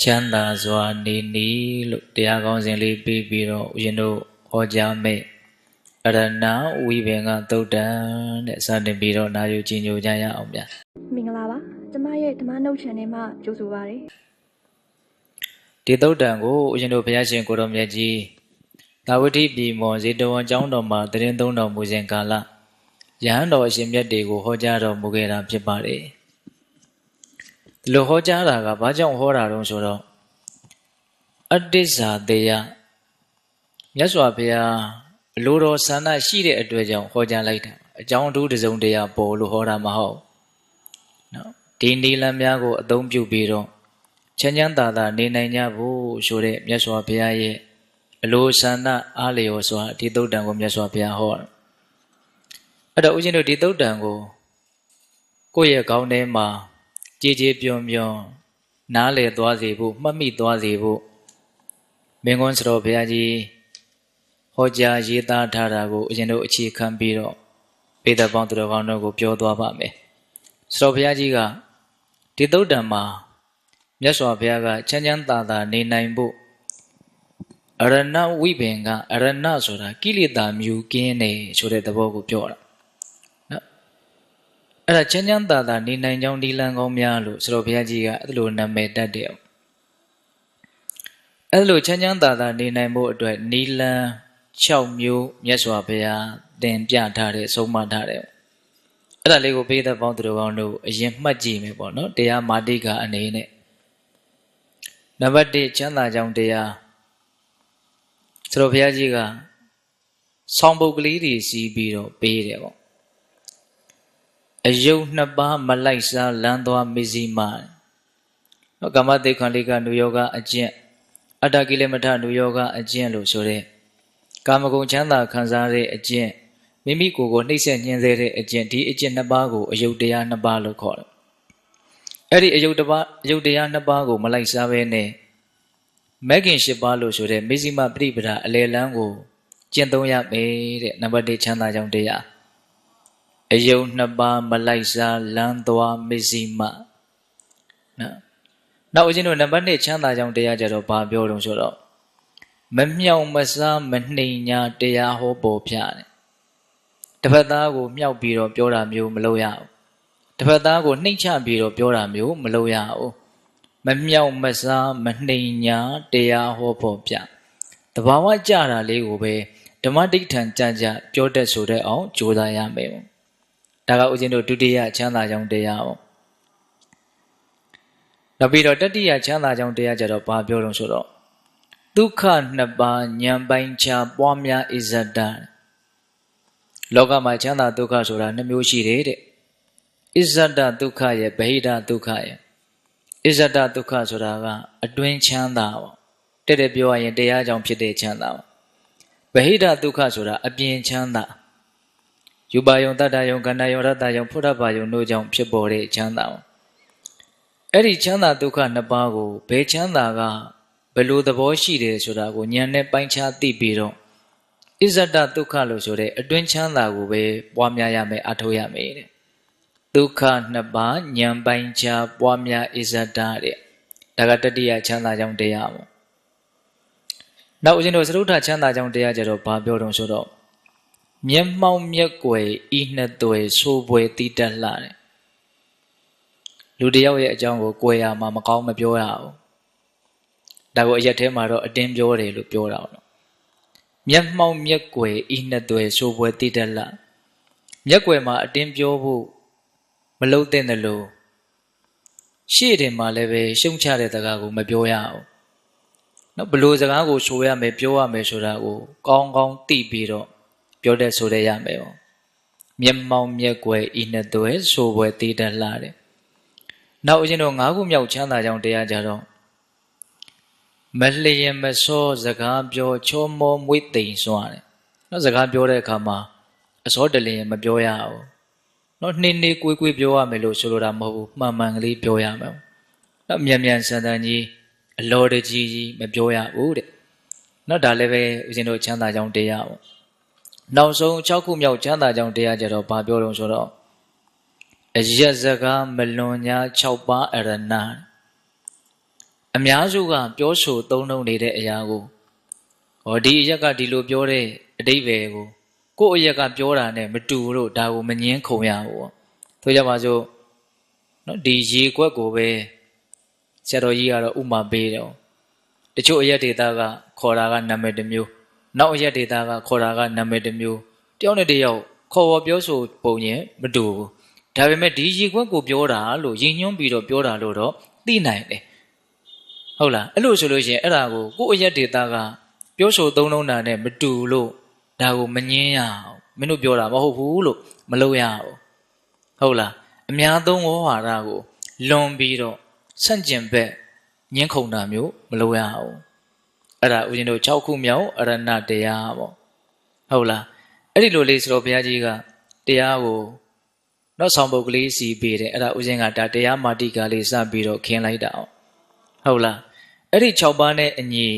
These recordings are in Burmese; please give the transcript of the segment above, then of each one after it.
ချမ်းသာစွာနေနီလို့တရားကောင်းစဉ်လေးပြီးပြီးတော့ဦးဇင်းတို့ဟောကြားမဲ့အရဏဝိဘင်္ဂသုတ်တံတဲ့စတင်ပြီးတော့နာယူကြည်ညိုကြရအောင်ဗျာမင်္ဂလာပါကျမရဲ့ဓမ္မနှုတ် channel မှာကြိုဆိုပါရစေဒီသုတ်တံကိုဦးဇင်းတို့ဘုရားရှင်ကိုတော်မြတ်ကြီးသာဝတိပြည်မော်ဇေတဝန်ကျောင်းတော်မှာတရင်သုံးတော်မူစဉ်ကာလယဟန်တော်အရှင်မြတ်တွေကိုဟောကြားတော်မူခဲ့တာဖြစ်ပါတယ် ဒီလိုဟောကြားတာကဘာကြောင့်ဟောတာတုံးဆိုတော့အတ္တိဇာတေယမြတ်စွာဘုရားအလိုတော်ဆန္ဒရှိတဲ့အတွက်ကြောင့်ဟောကြားလိုက်တာအကြောင်းအထူးတစ်စုံတရာပေါ်လို့ဟောတာမဟုတ်နော်ဒီနီလန်းများကိုအသုံးပြုပြီးတော့ချမ်းချမ်းသာသာနေနိုင်ကြဖို့ဆိုတဲ့မြတ်စွာဘုရားရဲ့အလိုဆန္ဒအားလျော်စွာဒီသုတ်တံကိုမြတ်စွာဘုရားဟောတာအဲ့တော့ဦးဇင်းတို့ဒီသုတ်တံကိုကိုယ့်ရဲ့ခေါင်းထဲမှာ ကြည်ကြည်ပြုံပြုံနားလည်သွားစေဖို့မှတ်မိသွားစေဖို့မင်းကွန်းစတော်ဘုရားကြီးဟောကြားရေးသားထားတာကိုဦးဇင်းတို့အခြေခံပြီးတော့ပေဒပေါင်းသူတော်ကောင်းတို့ကိုပြောသွားပါမယ်စတော်ဘုရားကြီးကဒီသုတ်တံမှာမြတ်စွာဘုရားကချမ်းချမ်းသာသာနေနိုင်ဖို့အရဏဝိပင်ကအရဏဆိုတာကိလေသာမြူကင်းနေဆိုတဲ့သဘောကိုပြောတာနော် အဲ့ဒါချမ်းချမ်းသာသာနေနိုင်ကြောင်းဒီလံကောင်းများလို့စတော်ဘုရားကြီးကအဲ့လိုနာမည်တတ်တယ်အဲ့လိုချမ်းချမ်းသာသာနေနိုင်ဖို့အတွက်နီလံ6မျိုးမြတ်စွာဘုရားတင်ပြထားတဲ့ဆုံးမထားတယ်အဲ့ဒါလေးကိုပေးသက်ပေါင်းသူတော်ကောင်းတို့အရင်မှတ်ကြည့်မယ်ပေါ့နော်တရားမာတိကအနေနဲ့နံပါတ်1ချမ်းသာကြောင်းတရားဆိုတော့ဘုရားကြီးကဆောင်းပုတ်ကလေးတွေစီးပြီးတော့ပေးတယ်ပေါ့ အယုတ်နှစ်ပါးမလိုက်စားလမ်းသွားမေစီမနော်ကမ္မတေခွန်လေးကနုယောဂအကျင့်အတ္တကိလေမထနုယောဂအကျင့်လို့ဆိုတဲ့ကာမဂုဏ်ချမ်းသာခံစားတဲ့အကျင့်မိမိကိုယ်ကိုနှိမ့်ဆက်ညှင်းဆဲတဲ့အကျင့်ဒီအကျင့်နှစ်ပါးကိုအယုတ်တရားနှစ်ပါးလို့ခေါ်တယ်အဲ့ဒီအယုတ်တစ်ပါးအယုတ်တရားနှစ်ပါးကိုမလိုက်စားဘဲနဲ့မဂ်ခင်၈ပါးလို့ဆိုတဲ့မေဇိမပရိပဒအလေလန်းကိုကျင့်သုံးရမယ်တဲ့နံပါတ်1ချမ်းသာကြောင်းတရား အယုတ်နှစ်ပါးမလိုက်စားလမ်းသွားမေဇိမနော်နောက်ဦးဇင်းတို့နံပါတ်1ချမ်းသာကြောင်းတရားကြတော့ဘာပြောတုံးဆိုတော့မမြောက်မစားမနှိမ်ညာတရားဟောပေါ်ပြတယ်တစ်ဖက်သားကိုမြောက်ပြီးတော့ပြောတာမျိုးမလုပ်ရဘူးတစ်ဖက်သားကိုနှိမ့်ချပြီးတော့ပြောတာမျိုးမလုပ်ရဘူးမမြောက်မစားမနှိမ်ညာတရားဟောပေါ်ပြတဘာဝကြတာလေးကိုပဲဓမ္မတိဋ္ဌံကြကြပြောတတ်ဆိုတဲ့အောင်ကြိုးစားရမယ်ပေါ့ ဒါကဦးဇင်းတို့ဒုတိယချမ်းသာကြောင်းတရားပေါ့နောက်ပြီးတော့တတိယချမ်းသာကြောင်းတရားကြတော့ဘာပြောလို့ဆိုတော့ဒုက္ခနှစ်ပါးဉာဏ်ပိုင်းခြားပွားများဣဇဒလောကမှာချမ်းသာဒုက္ခဆိုတာနှစ်မျိုးရှိတယ်တဲ့ဣဇဒဒုက္ခရဲ့ဗဟိတဒုက္ခရဲ့ဣဇဒဒုက္ခဆိုတာကအတွင်းချမ်းသာပေါ့တဲ့တဲ့ပြောရရင်တရားကြောင့်ဖြစ်တဲ့ချမ်းသာပေါ့ဗဟိတဒုက္ခဆိုတာအပြင်ချမ်းသာ ယူပါယုံတတ္တယုံကန္တယုံရတ္တယုံဖုဒ္ဓဘာယုံတို့ကြောင့်ဖြစ်ပေါ်တဲ့ချမ်းသာပေါ့အဲ့ဒီချမ်းသာဒုက္ခနှစ်ပါးကိုဘယ်ချမ်းသာကဘယ်လိုသဘောရှိတယ်ဆိုတာကိုဉာဏ်နဲ့ပိုင်းခြားသိပြီးတော့ဣဇဒဒုက္ခလို့ဆိုတဲ့အတွင်းချမ်းသာကိုပဲပွားများရမယ်အထောက်ရမယ်တဲ့ဒုက္ခနှစ်ပါးဉာဏ်ပိုင်းခြားပွားများဣဇဒတဲ့ဒါကတတိယချမ်းသာကြောင်းတရားပေါ့နောက်ဦးဇင်းတို့သရုဋ္ဌချမ်းသာကြောင်းတရားကြတော့ဘာပြောတုံးဆိုတော့ မျက်မှောက်မျက်ွယ်ဤနှစ်သွယ်ဆိုးပွဲတိတက်လှတဲ့လူတယောက်ရဲ့အကြောင်းကိုကြွယ်ရမှာမကောင်းမပြောရဘူးဒါကိုအရက်ထဲမှာတော့အတင်းပြောတယ်လို့ပြောတာပေါ့နော်မျက်မှောက်မျက်ွယ်ဤနှစ်သွယ်ဆိုးပွဲတိတက်လှမျက်ွယ်မှာအတင်းပြောဖို့မလုံးတဲ့လို့ရှေ့တင်မှာလည်းပဲရှုံချတဲ့စကားကိုမပြောရအောင်နော်ဘလို့စကားကိုဆိုရမယ်ပြောရမယ်ဆိုတာကိုကောင်းကောင်းသိပြီးတော့ ပြောတဲ့ဆိုတဲ့ရမယ်ပေါ့မျက်မှောက်မျက်ွယ်ဤနှစ်သွယ်ဆိုပွဲတိတက်လှတယ်နောက်အရင်တော့ငါးခုမြောက်ချမ်းသာကြောင်းတရားကြတော့မလျင်မစောစကားပြောချောမောမွေ့သိမ်စွာတယ်နော်စကားပြောတဲ့အခါမှာအစောတလျင်မပြောရဘူးနော်နှင်းနှေးကွေးကွေးပြောရမယ်လို့ဆိုလိုတာမဟုတ်ဘူးမှန်မှန်ကလေးပြောရမယ်နော်မြန်မြန်ဆန်ဆန်ကြီးအလောတကြီးကြီးမပြောရဘူးတဲ့နော်ဒါလည်းပဲဦးဇင်းတို့ချမ်းသာကြောင်းတရားပေါ့ နောက်ဆုံး6ခုမြောက်ချမ်းသာကြောင်းတရားကြတော့ဘာပြောတော့ဆိုတော့အယက်စကားမလွန်ညာ6ပါးအရဏအများစုကပြောဆိုသုံးနှုန်းနေတဲ့အရာကိုဟောဒီအရက်ကဒီလိုပြောတဲ့အတိဘယ်ကိုကိုယ့်အရက်ကပြောတာနဲ့မတူလို့ဒါကိုမငင်းခုံရဘူးပေါ့ဆိုကြပါစို့နော်ဒီရေကွက်ကိုပဲဆရာတော်ကြီးကတော့ဥမာပေးတယ်တချို့အရက်ဒေတာကခေါ်တာကနာမည်တစ်မျိုး နောက်အရက်ဒေတာကခေါ်တာကနာမည်တစ်မျိုးတယောက်နဲ့တယောက်ခေါ်ဝေါ်ပြောဆိုပုံရင်မတူဘူးဒါပေမဲ့ဒီရေခွက်ကိုပြောတာလို့ရင်ညွှန်းပြီးတော့ပြောတာလို့တော့သိနိုင်တယ်ဟုတ်လားအဲ့လိုဆိုလို့ရှိရင်အဲ့ဒါကိုကိုယ့်အရက်ဒေတာကပြောဆိုသုံးလုံးတာနဲ့မတူလို့ဒါကိုမငင်းရအောင်မင်းတို့ပြောတာမဟုတ်ဘူးလို့မလုပ်ရဘူးဟုတ်လားအများသုံးဝေါ်ဟာရကိုလွန်ပြီးတော့ဆန့်ကျင်ဘက်ညှင်းခုန်တာမျိုးမလုပ်ရဘူး အဲ့ဒါဦးဇင်းတို့6ခုမြောက်အရဏတရားပေါ့ဟုတ်လားအဲ့ဒီလိုလေးဆိုတော့ဘုရားကြီးကတရားကိုနောက်ဆောင်ပုတ်ကလေးစီပေးတယ်အဲ့ဒါဦးဇင်းကဒါတရားမာတိကလေးစပြီးတော့ခင်းလိုက်တာအောင်ဟုတ်လားအဲ့ဒီ6ပါးနဲ့အညီ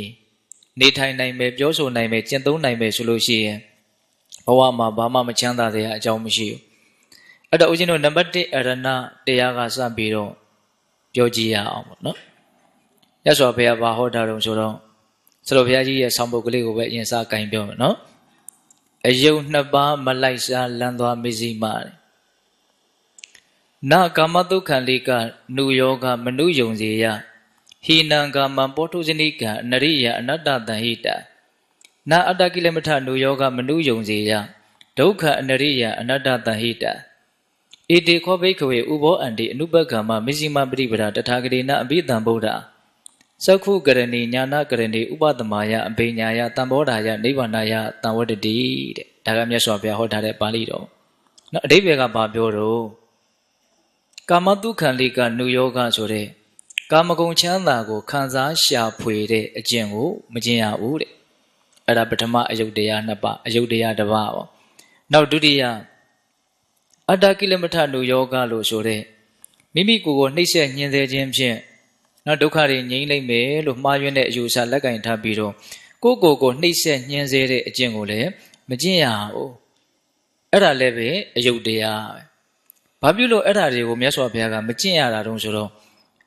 နေထိုင်နိုင်မယ်ပြောဆိုနိုင်မယ်ကျင့်သုံးနိုင်မယ်ဆိုလို့ရှိရင်ဘဝမှာဘာမှမချမ်းသာတဲ့အကြောင်းမရှိဘူးအဲ့တော့ဦးဇင်းတို့နံပါတ်1အရဏတရားကစပြီးတော့ပြောကြည့်ရအောင်ပေါ့နော်ရသော်ဘုရားဘာဟောတာတုံဆိုတော့ ဆိုတော့ဘုရားကြီးရဲ့ဆောင်းပုတ်ကလေးကိုပဲအရင်စကင်ပြောမယ်နော်အယုံနှစ်ပါးမလိုက်စားလန်းသွားမစီမာတယ်နာကာမတုခံလေးကနုယောဂမနုယုံစေယဟိနံကာမံပောထုဇနိကံအနရိယအနတ္တတံဟိတနာအတ္တကိလမထနုယောဂမနုယုံစေယဒုက္ခအနရိယအနတ္တတံဟိတဣတိခောဘိခဝေဥဘောအန္တိအနုပကမ္မမစ္စည်းမပရိပဒတထာဂတိနအဘိဓမ္ဗုဒ္ဓ သက္ခုကရဏီညာနာကရဏီဥပသမယအဘိညာယတံဘောဓာယနိဗ္ဗာနယတံဝတ္တတိတဲ့ဒါကမြတ်စွာဘုရားဟောထားတဲ့ပါဠိတော်နော်အဓိပ္ပာယ်ကဘာပြောတော့ကာမတုခံလေးကနုယောဂဆိုတဲ့ကာမဂုဏ်ချမ်းသာကိုခံစားရှာဖွေတဲ့အကျင့်ကိုမကျင့်ရဘူးတဲ့အဲ့ဒါပထမအယုတ်တရားနှစ်ပါးအယုတ်တရားတစ်ပါးပေါ့နောက်ဒုတိယအတ္တကိလမထနုယောဂလို့ဆိုတဲ့မိမိကိုယ်ကိုနှိမ့်ဆက်ညှင်းဆဲခြင်းဖြင့် နော်ဒုက္ခတွေငြိမ်းလိမ့်မယ်လို့မှားယွင်းတဲ့အယူအဆလက်ကင်ထားပြီးတော့ကိုယ့်ကိုယ်ကိုနှိမ့်ဆက်ညှင်းဆဲတဲ့အကျင့်ကိုလည်းမကျင့်ရဘူးအဲ့ဒါလည်းပဲအယုတ်တရားပဲဘာဖြစ်လို့အဲ့ဒါတွေကိုမြတ်စွာဘုရားကမကျင့်ရတာတုံးဆိုတော့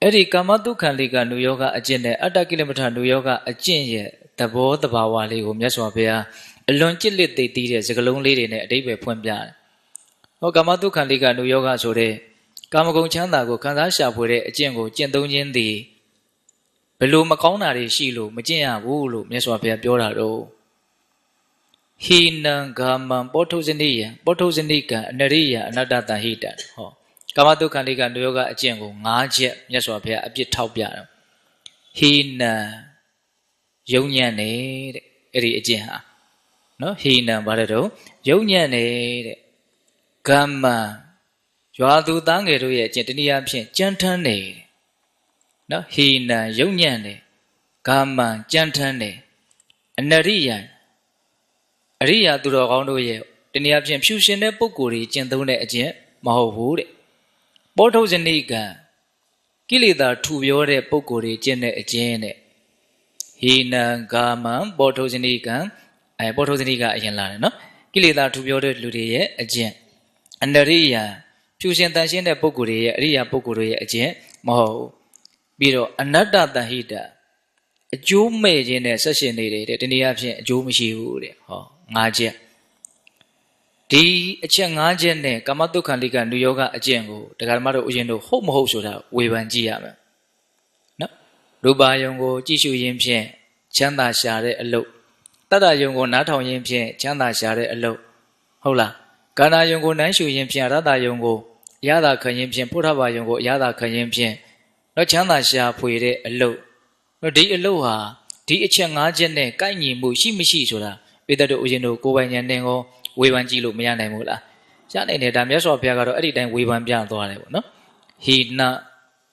အဲ့ဒီကာမတုခံလေးကနုယောဂအကျင့်နဲ့အတ္တကိလမထနုယောဂအကျင့်ရဲ့သဘောတဘာဝလေးကိုမြတ်စွာဘုရားအလွန်ကြစ်လက်သိသိတဲ့စကလုံးလေးတွေနဲ့အတိပ္ပယ်ဖွင့်ပြတယ်။ဟောကာမတုခံလေးကနုယောဂဆိုတဲ့ ကာမဂုဏ်ချမ်းသာကိုခံစားရှာဖွေတဲ့အကျင့်ကိုကျင့်သုံးခြင်းသည်ဘလို့မကောင်းတာတွေရှိလို့မကျင့်ရဘူးလို့မြတ်စွာဘုရားပြောတာတော့ဟိနံဂာမံပောထုဇနိယံပောထုဇနိကံအနရိယအနတ္တတဟိတံဟောကာမတုခံလေးကနုယောဂအကျင့်ကို၅ချက်မြတ်စွာဘုရားအပြစ်ထောက်ပြတယ်ဟိနံယုံညံ့နေတဲ့အဲ့ဒီအကျင့်ဟာနော်ဟိနံဘာလဲတော့ယုံညံ့နေတဲ့ကမ္မ ရွာသူသားငယ်တို့ရဲ့အကျင့်တနည်းအားဖြင့်ကြမ်းထမ်းနေတယ်နော်ဟိနံယုံညံ့နေဂမ္မကြမ်းထမ်းနေအနရိယအရိယာသူတော်ကောင်းတို့ရဲ့တနည်းအားဖြင့်ဖြူရှင်တဲ့ပုံကိုယ်ကြီးကျင့်သုံးတဲ့အကျင့်မဟုတ်ဘူးတဲ့ပောထုဇနိကံကိလေသာထူပြောတဲ့ပုံကိုယ်ကြီးကျင့်တဲ့အကျင့်တဲ့ဟိနံဂာမံပောထုဇနိကံအဲပောထုဇနိကအရင်လာတယ်နော်ကိလေသာထူပြောတဲ့လူတွေရဲ့အကျင့်အနရိယ ဖြူရှင်တန်ရှင်းတဲ့ပုဂ္ဂိုလ်တွေရဲ့အရိယာပုဂ္ဂိုလ်တွေရဲ့အကျင့်မဟုတ်ဘူးပြီးတော့အနတ္တတဟိတအကျိုးမဲ့ခြင်းနဲ့ဆက်ရှင်နေတယ်တဲ့တနည်းအားဖြင့်အကျိုးမရှိဘူးတဲ့ဟော၅ချက်ဒီအချက်၅ချက်နဲ့ကာမတုခံလိကနုယောဂအကျင့်ကိုတရားဓမ္မတို့ဥယျာဉ်တို့ဟုတ်မဟုတ်ဆိုတာဝေဖန်ကြည့်ရမယ်နော်ရူပါယုံကို ကြည့်ရှုရင်းဖြင့်ချမ်းသာရှာတဲ့အလုပ်တတ္တယုံကိုနားထောင်ရင်းဖြင့်ချမ်းသာရှာတဲ့အလုပ်ဟုတ်လား ကာနာယုံကိုနမ်းရှုရင်းဖြင့်ရတ္တယုံကိုရတာခံရင်းဖြင့်ဖုထဘာယုံကိုရတာခံရင်းဖြင့်တော့ချမ်းသာရှာဖွေတဲ့အလုပ်တော့ဒီအလုပ်ဟာဒီအချက်၅ချက်နဲ့ကိုက်ညီမှုရှိမရှိဆိုတာပိသက်တို့ဦးဇင်းတို့ကိုယ်ပိုင်ဉာဏ်နဲ့ကိုဝေဖန်ကြည့်လို့မရနိုင်ဘူးလားရနိုင်တယ်ဒါမြတ်စွာဘုရားကတော့အဲ့ဒီတိုင်းဝေဖန်ပြသွားတယ်ပေါ့နော်ဟိန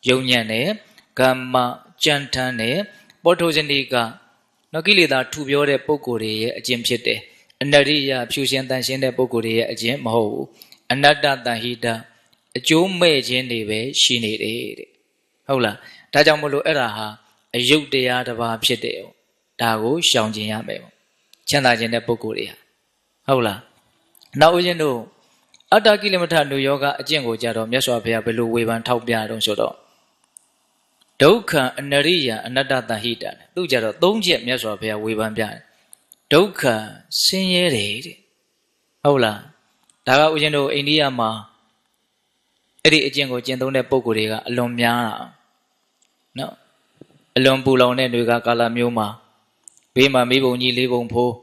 ယုံညံ့တယ်ကမ္မကြံထမ်းတယ်ပောထုဇနိကနော်ကိလေသာထူပြောတဲ့ပုံကိုယ်တွေရဲ့အကျင့်ဖြစ်တယ် အနရိယဖြူရှင်တန်ရှင်းတဲ့ပုံကိုယ်တွေရဲ့အကျင့်မဟုတ်ဘူးအနတ္တတန်ဟိတအကျိုးမဲ့ခြင်းတွေပဲရှိနေတယ်တဲ့ဟုတ်လားဒါကြောင့်မလို့အဲ့ဒါဟာအယုတ်တရားတစ်ပါးဖြစ်တယ်ဒါကိုရှောင်ကျင်ရမယ်ပေါ့ချမ်းသာခြင်းတဲ့ပုဂ္ဂိုလ်တွေဟာဟုတ်လားနောက်ဦးဇင်းတို့အတ္တကိလမထနုယောဂအကျင့်ကိုကြတော့မြတ်စွာဘုရားဘယ်လိုဝေဖန်ထောက်ပြတော့ဆိုတော့ဒုက္ခအနရိယအနတ္တတဟိတံသူကြတော့သုံးချက်မြတ်စွာဘုရားဝေဖန်ပြတယ် ဒုက္ခဆင်းရဲတယ်တဲ့ဟုတ်လားဒါကဦးဇင်းတို့အိန္ဒိယမှာအဲ့ဒီအကျင့်ကိုကျင့်သုံးတဲ့ပုံကိုယ်တွေကအလွန်များတာနော်အလွန်ပူလောင်တဲ့တွေကကာလမျိုးမှာဘေးမှာမိဘုံကြီးလေးဘုံဖိုး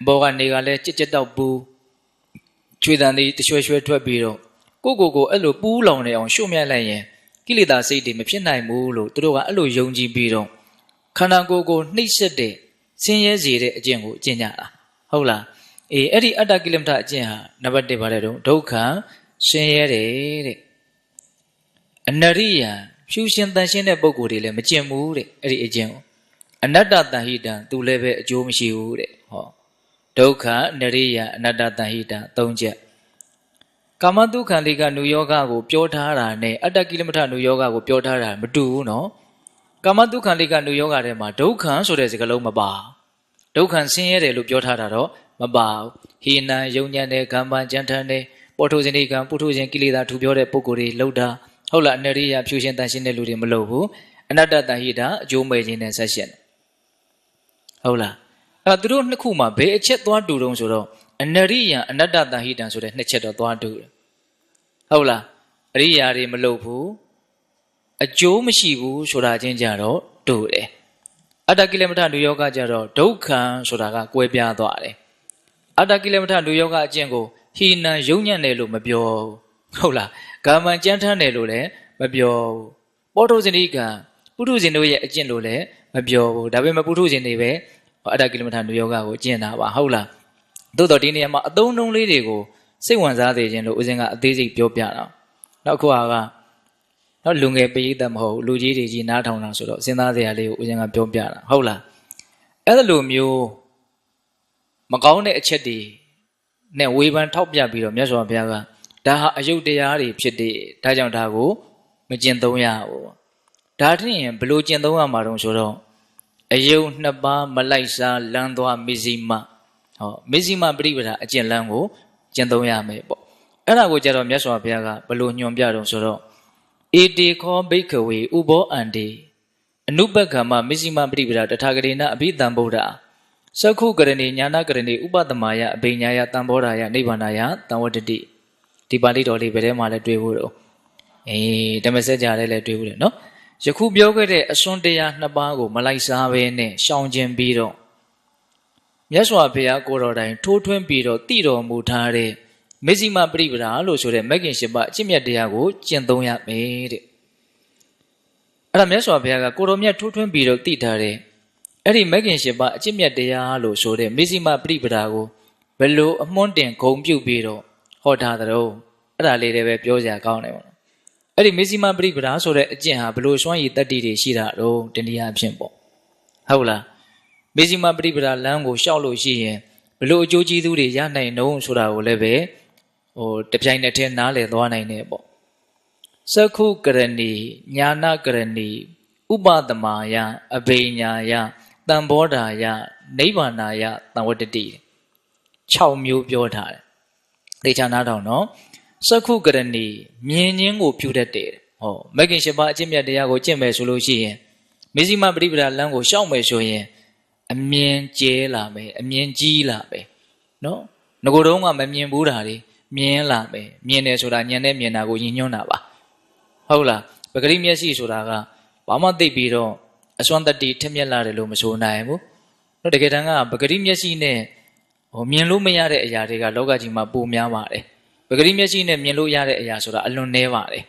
အဘောကနေကလည်းကြက်ကြက်တောက်ပူချွေတန်လေးတရွှဲရွှဲထွက်ပြီးတော့ကိုကိုကိုအဲ့လိုပူးလောင်နေအောင်ရှုံ့မြိုက်လိုက်ရင်ကိလေသာစိတ်တွေမဖြစ်နိုင်ဘူးလို့သူတို့ကအဲ့လိုယုံကြည်ပြီးတော့ခန္ဓာကိုယ်ကိုနှိပ်စက်တဲ့ ဆင်းရဲစေတဲ့အကျင့်ကိုကျင့်ကြတာဟုတ်လားအေးအဲ့ဒီအတ္တကိလမထအကျင့်ဟာနံပါတ်1ပါတယ်တော့ဒုက္ခဆင်းရဲတယ်တဲ့အနရိယဖြူရှင်တန်ရှင်းတဲ့ပုံကိုယ်တွေလည်းမကျင့်ဘူးတဲ့အဲ့ဒီအကျင့်ကိုအနတ္တတန်ဟိတံသူလည်းပဲအကျိုးမရှိဘူးတဲ့ဟောဒုက္ခနရိယအနတ္တတန်ဟိတံ၃ချက်ကာမတုခံလေးကနုယောဂကိုပြောထားတာနဲ့အတ္တကိလမထနုယောဂကိုပြောထားတာမတူဘူးနော် ကာမတုခံလေးကနုယောဂထဲမှာဒုက္ခဆိုတဲ့စကားလုံးမပါဒုက္ခဆင်းရဲတယ်လို့ပြောထားတာတော့မပါဘူးဟိနံယုံညံတဲ့ကမ္ဘာကြံထမ်းတဲ့ပေါ်ထုဇနိကံပုထုဇဉ်ကိလေသာထူပြောတဲ့ပုဂ္ဂိုလ်တွေလှုပ်တာဟုတ်လားအနရိယဖြူရှင်တန်ရှင်းတဲ့လူတွေမလုပ်ဘူးအနတ္တတန်ဟိတာအကျိုးမဲ့ခြင်းနဲ့ဆက်ရှင်ဟုတ်လားအဲ့သူတို့နှစ်ခုမှာဘယ်အချက်သွားတူတုံးဆိုတော့အနရိယအနတ္တတန်ဟိတံဆိုတဲ့နှစ်ချက်တော့သွားတူတယ်ဟုတ်လားအရိယာတွေမလုပ်ဘူး အကျိုးမရှိဘူးဆိုတာချင်းကြတော့တူတယ်အတ္တကိလမထလူယောဂကြတော့ဒုက္ခံဆိုတာကကွဲပြားသွားတယ်အတ္တကိလမထလူယောဂအကျင့်ကိုဟိနံယုံညံ့တယ်လို့မပြောဟုတ်လားကာမံကြမ်းထမ်းတယ်လို့လည်းမပြောဘူးပောထုဇဏိကပုထုဇဉ်တို့ရဲ့အကျင့်လို့လည်းမပြောဘူးဒါပေမဲ့ပုထုဇဉ်တွေပဲအတ္တကိလမထလူယောဂကိုကျင့်တာပါဟုတ်လားသို့တော့ဒီနေရာမှာအသုံးနှုန်းလေးတွေကိုစိတ်ဝင်စားစေခြင်းလို့ဦးဇင်းကအသေးစိတ်ပြောပြတာနောက်ခုက နော်လူငယ်ပိဋကမဟုတ်လူကြီးတွေကြီးနားထောင်တာဆိုတော့စဉ်းစားစရာလေးကိုဦးဇင်းကပြောပြတာဟုတ်လားအဲ့လိုမျိုးမကောင်းတဲ့အချက်တွေနဲ့ဝေဖန်ထောက်ပြပြီးတော့မြတ်စွာဘုရားကဒါဟာအယုတ်တရားတွေဖြစ်တယ်ဒါကြောင့်ဒါကိုမကျင့်သုံးရဘူးဒါထင်ရင်ဘလို့ကျင့်သုံးရမှာတုံးဆိုတော့အယုတ်နှစ်ပါးမလိုက်စားလမ်းသွားမစ္စည်းမဟောမစ္စည်းမပြိပဒါအကျင့်လမ်းကိုကျင့်သုံးရမယ်ပေါ့အဲ့ဒါကိုကြတော့မြတ်စွာဘုရားကဘလို့ညွှန်ပြတုံးဆိုတော့ ဧတေခောဘိက္ခဝေဥဘောအန္တိအနုပက္ခမမစ္စည်းမပြိပဒါတထာဂရေနအဘိဓမ္ဗုဒ္ဓသက္ခုကရဏီညာနာကရဏီဥပဒမာယအဘိညာယတံဘောဓာယနိဗ္ဗာန်ယတံဝတ္တတိဒီပါဠိတော်လေးဘယ်ထဲမှာလဲတွေ့ဖို့တော့အေးဓမ္မစကြာလေးလည်းတွေ့ဖို့တယ်နော်ယခုပြောခဲ့တဲ့အစွန်းတရားနှစ်ပါးကိုမလိုက်စားဘဲနဲ့ရှောင်ကျင်ပြီးတော့မြတ်စွာဘုရားကိုတော်တိုင်ထိုးထွင်းပြီးတော့တည်တော်မူထားတဲ့ မေဇိမပရိပဒါလို့ဆိုတဲ့မဂ္ဂင်ရှိပအကျင့်မြတ်တရားကိုကျင့်သုံးရမယ်တဲ့အဲ့ဒါမြတ်စွာဘုရားကကိုတော်မြတ်ထိုးထွင်းပြီးတော့တည်ထားတဲ့အဲ့ဒီမဂ္ဂင်ရှိပအကျင့်မြတ်တရားလို့ဆိုတဲ့မေဇိမပရိပဒါကိုဘယ်လိုအမွှန်းတင်ဂုံပြုတ်ပြီးတော့ဟောထားသလဲအဲ့ဒါလေးလည်းပဲပြောစရာကောင်းတယ်ပေါ့အဲ့ဒီမေဇိမပရိပဒါဆိုတဲ့အကျင့်ဟာဘယ်လိုစွမ်းရည်တတ္တိတွေရှိတာတော့တနည်းအားဖြင့်ပေါ့ဟုတ်လားမေဇိမပရိပဒါလမ်းကိုရှောက်လို့ရှိရင်ဘလို့အကျိုးကျေးဇူးတွေရနိုင်နှုံးဆိုတာကိုလည်းပဲ ဟိုတပြိုင်နက်တည်းနားလည်သွားနိုင်တယ်ပေါ့သက္ခုကရဏီညာနာကရဏီဥပဒမာယအဘိညာယတံဘောဓာယနိဗ္ဗာနာယတံဝတ္တတိ6မျိုးပြောထားတယ်သေချာနားထောင်နော်သက္ခုကရဏီမြင်ချင်းကိုပြုတတ်တယ်ဟောမဂ္ဂင်၈ပါးအကျင့်မြတ်တရားကိုကျင့်မယ်ဆိုလို့ရှိရင်မေဇိမပရိပဒါလမ်းကိုရှောက်မယ်ဆိုရင်အမြင်ကျဲလာမယ်အမြင်ကြီးလာမယ်နော်ငကိုတုံးကမမြင်ဘူးတာတွေ မြင်လာမယ်မြင်တယ်ဆိုတာညံနဲ့မြင်တာကိုညင်ညွှန်းတာပါဟုတ်လားပဂရိမျက်စိဆိုတာကဘာမှသိပြီးတော့အစွမ်းတတိထက်မြက်လာတယ်လို့မဆိုနိုင်ဘူးနော်တကယ်တမ်းကပဂရိမျက်စိနဲ့ဟိုမြင်လို့မရတဲ့အရာတွေကလောကကြီးမှာပိုများပါတယ်ပဂရိမျက်စိနဲ့မြင်လို့ရတဲ့အရာဆိုတာအလွန်နည်းပါတယ်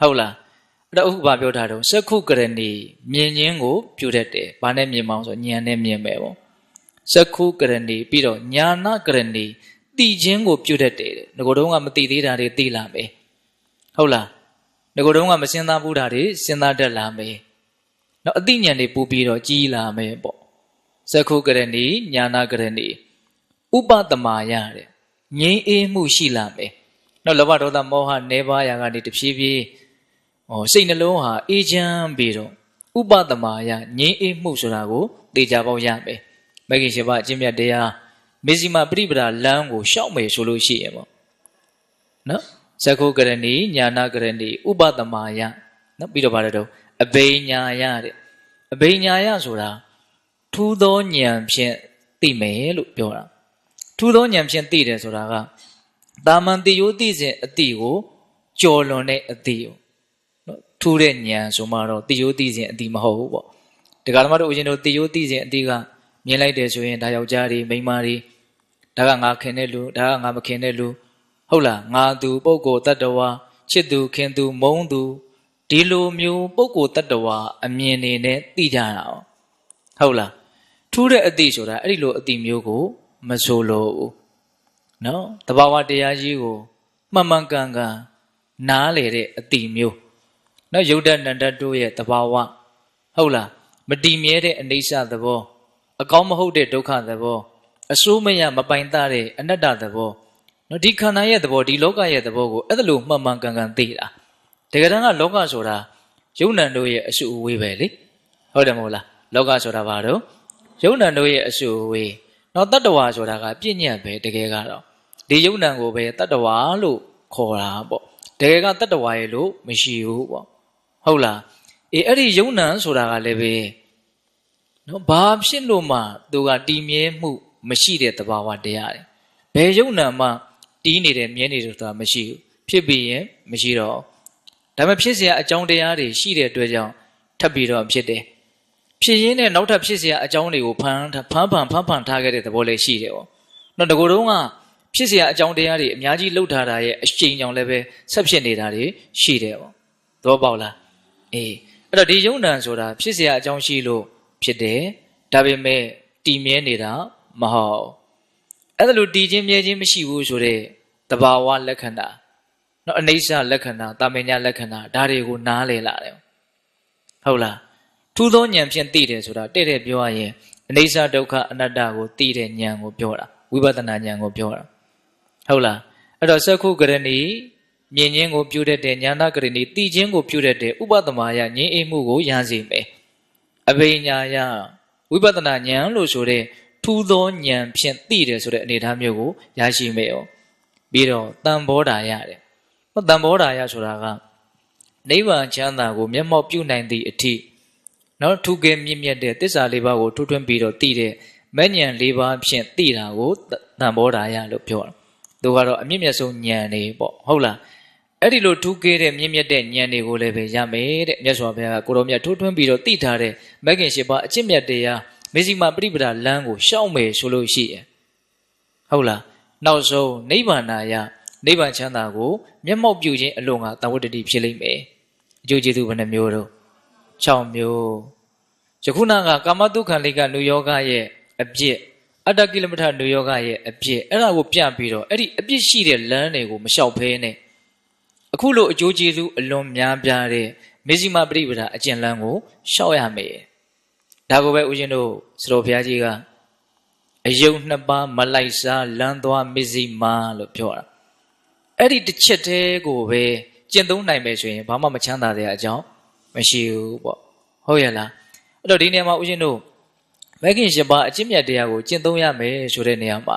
ဟုတ်လားအဲ့တော့အခုဘာပြောထားတော့စက္ခုကရဏီမြင်ခြင်းကိုပြုတတ်တယ်။ဘာနဲ့မြင်မအောင်ဆိုဉာဏ်နဲ့မြင်မယ်ပေါ့။စက္ခုကရဏီပြီးတော့ညာနာကရဏီ သိခြင်းကိုပြုတတ်တယ်။ငကိုတုံးကမသိသေးတာတွေသိလာမယ်။ဟုတ်လား။ငကိုတုံးကမစဉ်းစားဘူးတာတွေစဉ်းစားတတ်လာမယ်။နောက်အသိဉာဏ်တွေပူပြီးတော့ကြီးလာမယ်ပေါ့။စက္ခုကရဏီညာနာကရဏီဥပတမာယတဲ့ငြိမ်းအေးမှုရှိလာမယ်။နောက်လောဘဒေါသမောဟနေပါးရာကနေတဖြည်းဖြည်းဟောစိတ်နှလုံးဟာအေးချမ်းပြီးတော့ဥပဒမာယငြိမ်းအေးမှုဆိုတာကိုသိကြပေါက်ရမယ်မဂ္ဂင်ရှိပါအကျင့်မြတ်တရား မေဇိမပရိပဒါလမ်းကိုရှောက်မယ်ဆိုလို့ရှိရင်ပေါ့နော်ဇခုကရဏီညာနာကရဏီဥပဒမာယနော်ပြီးတော့ဗါတယ်တော့အဘိညာယတဲ့အဘိညာယဆိုတာထူးသောဉာဏ်ဖြင့်သိမယ်လို့ပြောတာထူးသောဉာဏ်ဖြင့်သိတယ်ဆိုတာကတာမန်တိယောသိစဉ်အတိကိုကြော်လွန်တဲ့အတိကိုနော်ထူးတဲ့ဉာဏ်ဆိုမှတော့တိယောသိစဉ်အတိမဟုတ်ဘူးပေါ့ဒီကရမတို့ဦးဇင်းတို့တိယောသိစဉ်အတိကမြင်လိုက်တယ်ဆိုရင်ဒါယောက်ျားတွေမိန်းမတွေ ဒါကငါခင်တဲ့လူဒါကငါမခင်တဲ့လူဟုတ်လားငါသူပုဂ္ဂိုလ်တ attva ချစ်သူခင်သူမုန်းသူဒီလိုမျိုးပုဂ္ဂိုလ်တ attva အမြင်နေနဲ့သိကြတာ哦ဟုတ်လားထူးတဲ့အတိဆိုတာအဲ့ဒီလိုအတိမျိုးကိုမဆိုလို့ဘူးနော်တဘာဝတရားကြီးကိုမှန်မှန်ကန်ကန်နားလေတဲ့အတိမျိုးနော်ယုတ်တနန္တတို့ရဲ့တဘာဝဟုတ်လားမတည်မြဲတဲ့အိဋ္ဌသဘော အကောင်းမဟုတ်တဲ့ဒုက္ခသဘော အစိုးမရမပိုင်တတဲ့အနတ္တသဘောနော်ဒီခန္ဓာရဲ့သဘောဒီလောကရဲ့သဘောကိုအဲ့ဒါလိုမှန်မှန်ကန်ကန်သိတာတကယ်တမ်းကလောကဆိုတာယုံနံတို့ရဲ့အစုအဝေးပဲလေဟုတ်တယ်မဟုတ်လားလောကဆိုတာဘာတော့ယုံနံတို့ရဲ့အစုအဝေးနော်တတ္တဝါဆိုတာကပြည့်ညတ်ပဲတကယ်ကတော့ဒီယုံနံကိုပဲတတ္တဝါလို့ခေါ်တာပေါ့တကယ်ကတတ္တဝါရဲ့လို့မရှိဘူးပေါ့ဟုတ်လားအေးအဲ့ဒီယုံနံဆိုတာကလည်းပဲနော်ဘာဖြစ်လို့မှသူကတည်မြဲမှု မရှိတဲ့သဘာဝတရားတွေဘယ်ယုံနံမှတီးနေတယ်မြဲနေတယ်ဆိုတာမရှိဘူးဖြစ်ပြီးရင်မရှိတော့ဒါပေမဲ့ဖြစ်เสียအကြောင်းတရားတွေရှိတဲ့အတွက်ကြောင့်ထပ်ပြီးတော့ဖြစ်တယ်ဖြစ်ရင်းနဲ့နောက်ထပ်ဖြစ်เสียအကြောင်းတွေကိုဖန်ဖန်ဖန်ဖန်ဖန်ထားခဲ့တဲ့သဘောလေးရှိတယ်ပေါ့နော်တကူတုံးကဖြစ်เสียအကြောင်းတရားတွေအများကြီးလှုပ်ထားတာရဲ့အရှိန်ကြောင့်လည်းပဲဆက်ဖြစ်နေတာတွေရှိတယ်ပေါ့သဘောပေါက်လားအေးအဲ့တော့ဒီယုံနံဆိုတာဖြစ်เสียအကြောင်းရှိလို့ဖြစ်တယ်ဒါပေမဲ့တည်မြဲနေတာ မဟုတ်အဲ့ဒါလိုတည်ခြင်းမြဲခြင်းမရှိဘူးဆိုတဲ့တဘာဝလက္ခဏာနော်အနိစ္စလက္ခဏာတာမညာလက္ခဏာဒါတွေကိုနားလည်လာတယ်ဟုတ်လားထူးသောဉာဏ်ဖြင့်သိတယ်ဆိုတာတဲ့တဲ့ပြောရရင်အနိစ္စဒုက္ခအနတ္တကိုသိတဲ့ဉာဏ်ကိုပြောတာဝိပဿနာဉာဏ်ကိုပြောတာဟုတ်လားအဲ့တော့သက္ခုကရဏီမြင်ခြင်းကိုပြုတတ်တဲ့ဉာဏကရဏီသိခြင်းကိုပြုတတ်တဲ့ဥပဒမာယငြင်းအိမ်မှုကိုရစေမယ်အဘိညာယဝိပဿနာဉာဏ်လို့ဆိုတဲ့ ထူးသောဉာဏ်ဖြင့်သိတယ်ဆိုတဲ့အနေအထားမျိုးကိုရရှိမယ်哦ပြီးတော့တန်ဘောဓာရတယ်ဟောတန်ဘောဓာယဆိုတာကနိဗ္ဗာန်ချမ်းသာကိုမျက်မှောက်ပြုနိုင်သည့်အထိနော်ထူကဲမြင့်မြတ်တဲ့တစ္ဆာလေးပါးကိုထွထွန်းပြီးတော့သိတဲ့မဲ့ဉာဏ်လေးပါးဖြင့်သိတာကိုတန်ဘောဓာယလို့ပြောတာသူကတော့အမြင့်မြတ်ဆုံးဉာဏ်နေပေါ့ဟုတ်လားအဲ့ဒီလိုထူးကဲတဲ့မြင့်မြတ်တဲ့ဉာဏ်တွေကိုလည်းပဲရမယ်တဲ့မြတ်စွာဘုရားကကိုရောမြတ်ထိုးထွန်းပြီးတော့သိထားတဲ့မဂ်ခင်ရှိပါအကျင့်မြတ်တရား မေဇိမပရိပဒလမ်းကိုရှောက်မယ်ဆိုလို့ရှိရင်ဟုတ်လားနောက်ဆုံးနိဗ္ဗာန်ယနိဗ္ဗာန်ချမ်းသာကိုမျက်မှောက်ပြုခြင်းအလုံးကတဝတ္တတိဖြစ်လိမ့်မယ်အကျိုးကျေးဇူးဘယ်နှမျိုးတော့6မျိုးယခုနကကာမတုခံလေးကနုယောဂရဲ့အပြစ်အတ္တကိလမထနုယောဂရဲ့အပြစ်အဲ့ဒါကိုပြပြီးတော့အဲ့ဒီအပြစ်ရှိတဲ့လမ်းတွေကိုမလျှောက်ဖဲနဲ့အခုလိုအကျိုးကျေးဇူးအလွန်များပြားတဲ့မေဇိမပရိပဒအကျင့်လမ်းကိုရှောက်ရမယ် ဒါကိုပဲဦးဇင်းတို့စတော်ဘုရားကြီးကအယုံနှစ်ပါးမလိုက်စားလမ်းသွားမစ္စည်းမာလို့ပြောတာအဲ့ဒီတစ်ချက်တည်းကိုပဲကျင့်သုံးနိုင်မယ်ဆိုရင်ဘာမှမချမ်းသာတဲ့အကြောင်းမရှိဘူးပေါ့ဟုတ်ရဲ့လားအဲ့တော့ဒီနေရာမှာဦးဇင်းတို့မဂ်ခင်ရှင်ပါအကျင့်မြတ်တရားကိုကျင့်သုံးရမယ်ဆိုတဲ့နေရာမှာ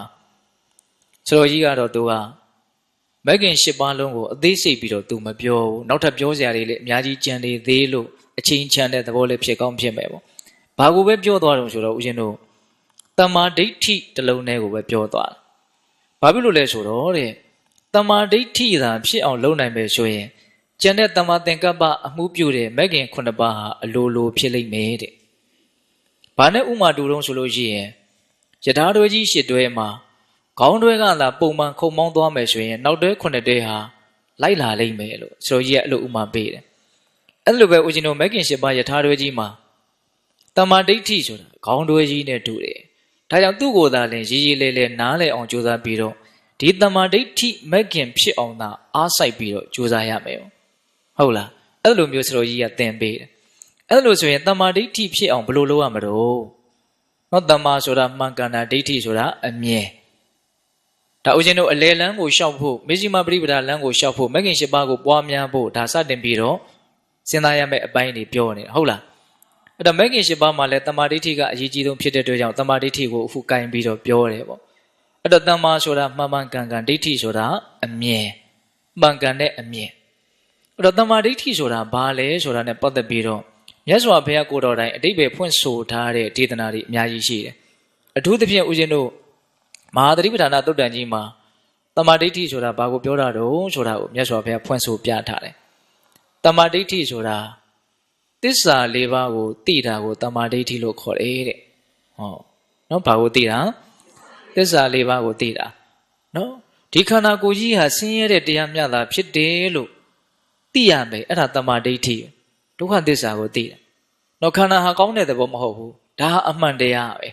ဆရာကြီးကတော့သူကမဂ်ခင်ရှစ်ပါးလုံးကိုအသေးစိတ်ပြီးတော့သူမပြောဘူးနောက်ထပ်ပြောစရာတွေလည်းအများကြီးကြံနေသေးလို့အချင်းချမ်းတဲ့သဘောလေးဖြစ်ကောင်းဖြစ်မယ်ပေါ့ ဘာကိုပဲပြောသွားတော့ဆိုတော့ဦးဇင်းတို့တမာဒိဋ္ဌိတလုံးနဲ့ကိုပဲပြောသွားတယ်။ဘာဖြစ်လို့လဲဆိုတော့တဲ့တမာဒိဋ္ဌိသာဖြစ်အောင်လုပ်နိုင်မယ်ဆိုရင်ကျန်တဲ့တမာသင်္ကပ္ပအမှုပြုတဲ့မဂ်ခင်ခုနှစ်ပါးဟာအလိုလိုဖြစ်လိမ့်မယ်တဲ့။ဘာနဲ့ဥမာတူတုံးဆိုလို့ရှိရင်ယထာတွဲကြီးရှစ်တွဲမှာခေါင်းတွဲကသာပုံမှန်ခုံမောင်းသွားမယ်ဆိုရင်နောက်တွဲခုနှစ်တွဲဟာလိုက်လာလိမ့်မယ်လို့ဆိုကြီးကအဲ့လိုဥမာပေးတယ်။အဲ့လိုပဲဦးဇင်းတို့မဂ်ခင်ရှစ်ပါးယထာတွဲကြီးမှာ တမာဒိဋ္ဌိဆိုတာခေါင်းတွဲကြီးနဲ့တူတယ်။ဒါကြောင့်သူ့ကိုယ်သာလင်ရေးရေးလဲလဲနားလဲအောင်ကြိုးစားပြီးတော့ဒီတမာဒိဋ္ဌိမက်ခင်ဖြစ်အောင်သာအားစိုက်ပြီးတော့ကြိုးစားရမယ်။ဟုတ်လား။အဲ့လိုမျိုးစတော်ကြီးကသင်ပေးတယ်။အဲ့လိုဆိုရင်တမာဒိဋ္ဌိဖြစ်အောင်ဘယ်လိုလုပ်ရမလို့။နော်တမာဆိုတာမှန်ကန်တာဒိဋ္ဌိဆိုတာအမြဲ။ဒါဦးဇင်းတို့အလေလန်းကိုရှောက်ဖို့မေဇိမပရိပဒါလန်းကိုရှောက်ဖို့မက်ခင်ရှိပါးကိုပွားများဖို့ဒါစတင်ပြီးတော့စဉ်းစားရမယ့်အပိုင်းတွေပြောနေဟုတ်လား။ အဲ့တော့မဂ်ကင်၈ပါးမှာလည်းတမာဒိဋ္ဌိကအရေးကြီးဆုံးဖြစ်တဲ့အတွက်ကြောင့်တမာဒိဋ္ဌိကိုအခုကင်ပြီးတော့ပြောတယ်ပေါ့အဲ့တော့တမာဆိုတာမှန်မှန်ကန်ကန်ဒိဋ္ဌိဆိုတာအမြင်မှန်ကန်တဲ့အမြင်အဲ့တော့တမာဒိဋ္ဌိဆိုတာဘာလဲဆိုတာ ਨੇ ပတ်သက်ပြီးတော့မြတ်စွာဘုရားကိုတော်တိုင်အတိတ်ပဲဖွင့်ဆိုထားတဲ့ဒေသနာတွေအများကြီးရှိတယ်အထူးသဖြင့်ဦးဇင်းတို့မဟာသတိပဋ္ဌာန်သုတ်တန်ကြီးမှာတမာဒိဋ္ဌိဆိုတာဘာကိုပြောတာတုံးဆိုတာကိုမြတ်စွာဘုရားဖွင့်ဆိုပြထားတယ်တမာဒိဋ္ဌိဆိုတာ သစ္စာလေးပါးကိုသိတာကိုတမာဒိဋ္ဌိလို့ခေါ်တယ်တဲ့ဟောနော်ဘာကိုသိတာသစ္စာလေးပါးကိုသိတာနော်ဒီခန္ဓာကိုယ်ကြီးဟာဆင်းရဲတဲ့တရားမျှတာဖြစ်တယ်လို့သိရမယ်အဲ့ဒါတမာဒိဋ္ဌိဒုက္ခသစ္စာကိုသိတယ်နော်ခန္ဓာဟာကောင်းတဲ့သဘောမဟုတ်ဘူးဒါဟာအမှန်တရားပဲ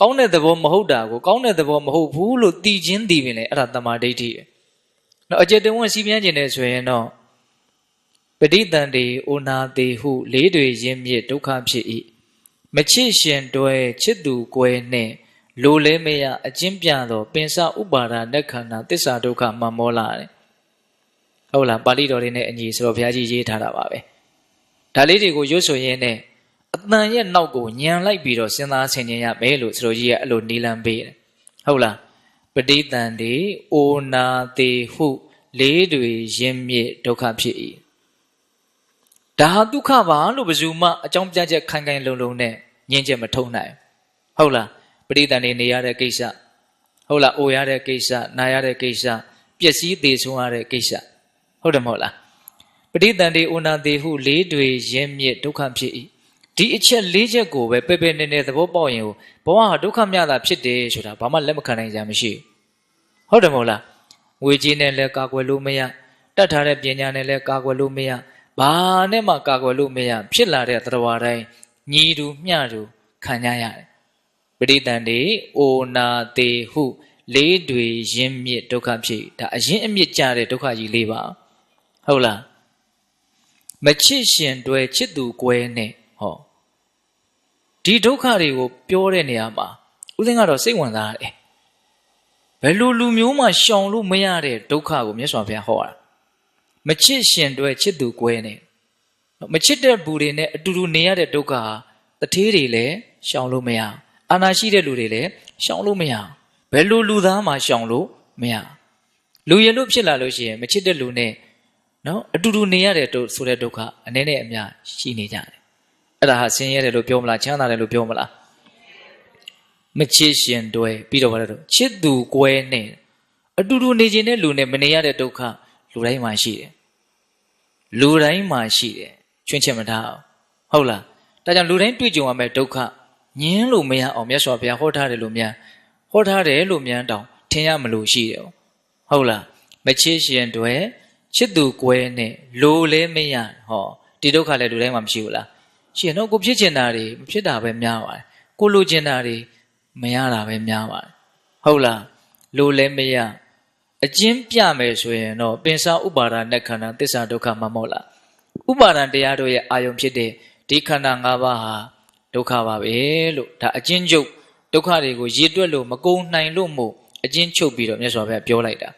ကောင်းတဲ့သဘောမဟုတ်တာကိုကောင်းတဲ့သဘောမဟုတ်ဘူးလို့သိချင်းသိပြီလေအဲ့ဒါတမာဒိဋ္ဌိပဲနော်အကျဉ်းတုံးဝင်စီးပြန်ခြင်းနေဆိုရင်တော့ ပဋိသန္ဓေဩနာတိဟုလေးတွေရင်းမြစ်ဒုက္ခဖြစ်၏မချစ်ရှင်တွဲချစ်သူကွဲနှင့်လိုလဲမရအကျဉ်းပြသောပင်စဥပါဒနခန္ဓာသစ္စာဒုက္ခမှန်မောလာတယ်ဟုတ်လားပါဠိတော်လေးနဲ့အညီဆိုတော့ဘုရားကြီးရေးထားတာပါပဲဒါလေးတွေကိုရွတ်ဆိုရင်းနဲ့အတန်ရဲ့နောက်ကိုညံလိုက်ပြီးတော့စဉ်းစားဆင်ခြင်ရမယ်လို့ဆိုလိုကြီးကအဲ့လိုနီလန်းပေးတယ်ဟုတ်လားပဋိသန္ဓေဩနာတိဟု လေးတွေရင်းမြစ်ဒုက္ခဖြစ်၏ ဒါဟာဒုက္ခပါလို့ဘယ်သူမှအကြောင်းပြချက်ခိုင်ခိုင်လုံလုံနဲ့ညင်ချက်မထုံနိုင်ဟုတ်လားပဋိသန္ဓေနေရတဲ့ကိစ္စဟုတ်လားအိုရတဲ့ကိစ္စနာရတဲ့ကိစ္စပျက်စီးသေးဆုံးရတဲ့ကိစ္စဟုတ်တယ်မဟုတ်လားပဋိသန္ဓေဩနာတိဟုလေးတွေရင်းမြစ်ဒုက္ခဖြစ်၏ဒီအချက်လေးချက်ကိုပဲပဲပဲနေနေသဘောပေါက်ရင်ဘဝဟာဒုက္ခမြတာဖြစ်တယ်ဆိုတာဘာမှလက်မခံနိုင်ကြမရှိဘူးဟုတ်တယ်မဟုတ်လားငွေကြေးနဲ့လည်းကာကွယ်လို့မရတတ်ထားတဲ့ပညာနဲ့လည်းကာကွယ်လို့မရ ဘာနဲ့မှကာကွယ်လို့မရဖြစ်လာတဲ့သတ္တဝါတိုင်းညီတူမျှတူခံကြရတယ်ပဋိသန္ဓေအိုနာတေဟုလေးတွေရင်းမြစ်ဒုက္ခဖြစ်ဒါအရင်အမြစ်ကြတဲ့ဒုက္ခကြီးလေးပါဟုတ်လားမချစ်ရှင်တွဲချစ်သူကွဲနဲ့ဟောဒီဒုက္ခတွေကိုပြောတဲ့နေရာမှာဦးသိန်းကတော့စိတ်ဝင်စားတယ်ဘယ်လိုလူမျိုးမှရှောင်လို့မရတဲ့ဒုက္ခကိုမြတ်စွာဘုရားဟောတာ မချစ်ရှင်တွဲချစ်သူကွဲနဲ့မချစ်တဲ့ဘူးတွေနဲ့အတူတူနေရတဲ့ဒုက္ခဟာတထေးတွေလည်းရှောင်လို့မရအာနာရှိတဲ့လူတွေလည်းရှောင်လို့မရဘယ်လိုလူသားမှရှောင်လို့မရလူရလို့ဖြစ်လာလို့ရှိရင်မချစ်တဲ့လူနဲ့နော်အတူတူနေရတဲ့ဆိုတဲ့ဒုက္ခအနေနဲ့အများရှိနေကြတယ်အဲ့ဒါဟာဆင်းရဲတယ်လို့ပြောမလားချမ်းသာတယ်လို့ပြောမလားမချစ်ရှင်တွဲပြီးတော့ဘာလဲတော့ချစ်သူကွဲနဲ့အတူတူနေခြင်းတဲ့လူနဲ့မနေရတဲ့ဒုက္ခ လူတိုင်းမှာရှိတယ်လူတိုင်းမှာရှိတယ်ချွင်းချက်မထားအောင်ဟုတ်လားဒါကြောင့်လူတိုင်းတွေ့ကြုံရမယ့်ဒုက္ခညင်းလို့မရအောင်မြတ်စွာဘုရားဟောထားတယ်လို့များဟောထားတယ်လို့များတောင်ထင်ရမလို့ရှိတယ်ဟုတ်လားမချစ်ရှင်တွဲချစ်သူကွဲနဲ့လိုလဲမရဟောဒီဒုက္ခလည်းလူတိုင်းမှာမရှိဘူးလားရှိရင်တော့ကိုဖြစ်ချင်တာတွေမဖြစ်တာပဲများပါတယ်ကိုလိုချင်တာတွေမရတာပဲများပါတယ်ဟုတ်လားလိုလဲမရ အကျဉ်းပြမယ်ဆိုရင်တော့ပင်စဥပါဒณะခန္ဓာသစ္စာဒုက္ခမမောလားဥပါဒံတရားတို့ရဲ့အာယုံဖြစ်တဲ့ဒီခန္ဓာ၅ပါးဟာဒုက္ခပါပဲလို့ဒါအကျဉ်းချုပ်ဒုက္ခတွေကိုရည်တွက်လို့မကုံနိုင်လို့မို့အကျဉ်းချုပ်ပြီးတော့မြတ်စွာဘုရားပြောလိုက်တာ